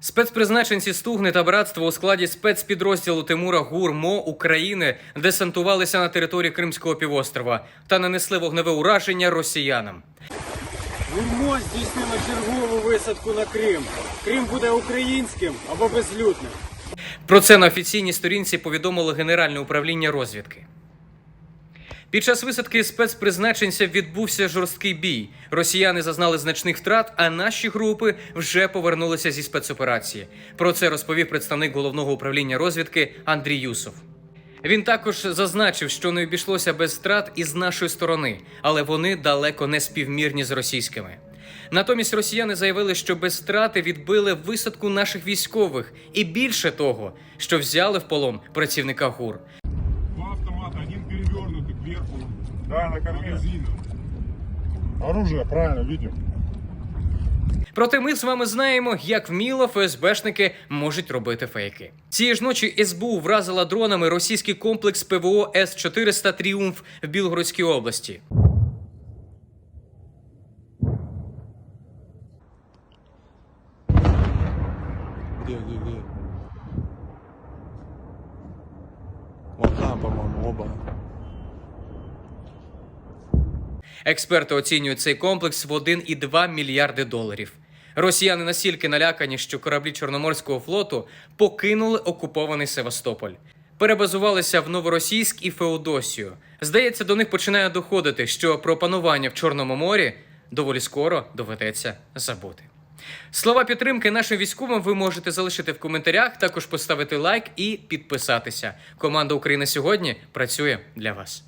Спецпризначенці Стугни та братство у складі спецпідрозділу Тимура ГУР-МО України десантувалися на території Кримського півострова та нанесли вогневе ураження росіянам. Гурмо здійснило чергову висадку на Крим. Крим буде українським або безлюдним. Про це на офіційній сторінці повідомило Генеральне управління розвідки. Під час висадки спецпризначенця відбувся жорсткий бій. Росіяни зазнали значних втрат, а наші групи вже повернулися зі спецоперації. Про це розповів представник головного управління розвідки Андрій Юсов. Він також зазначив, що не обійшлося без втрат із нашої сторони, але вони далеко не співмірні з російськими. Натомість росіяни заявили, що без втрати відбили висадку наших військових, і більше того, що взяли в полон працівника ГУР. Кверху. Да, на корме. Оружие, правильно, видим. Проте ми з вами знаємо, як вміло ФСБшники можуть робити фейки. Цієї ж ночі СБУ вразила дронами російський комплекс ПВО С-400 Тріумф в Білгородській області. Где, где, где? Вот там, по-моему, оба. Експерти оцінюють цей комплекс в 1,2 мільярди доларів. Росіяни настільки налякані, що кораблі Чорноморського флоту покинули окупований Севастополь. Перебазувалися в Новоросійськ і Феодосію. Здається, до них починає доходити, що про панування в Чорному морі доволі скоро доведеться забути. Слова підтримки нашим військовим ви можете залишити в коментарях, також поставити лайк і підписатися. Команда України сьогодні працює для вас.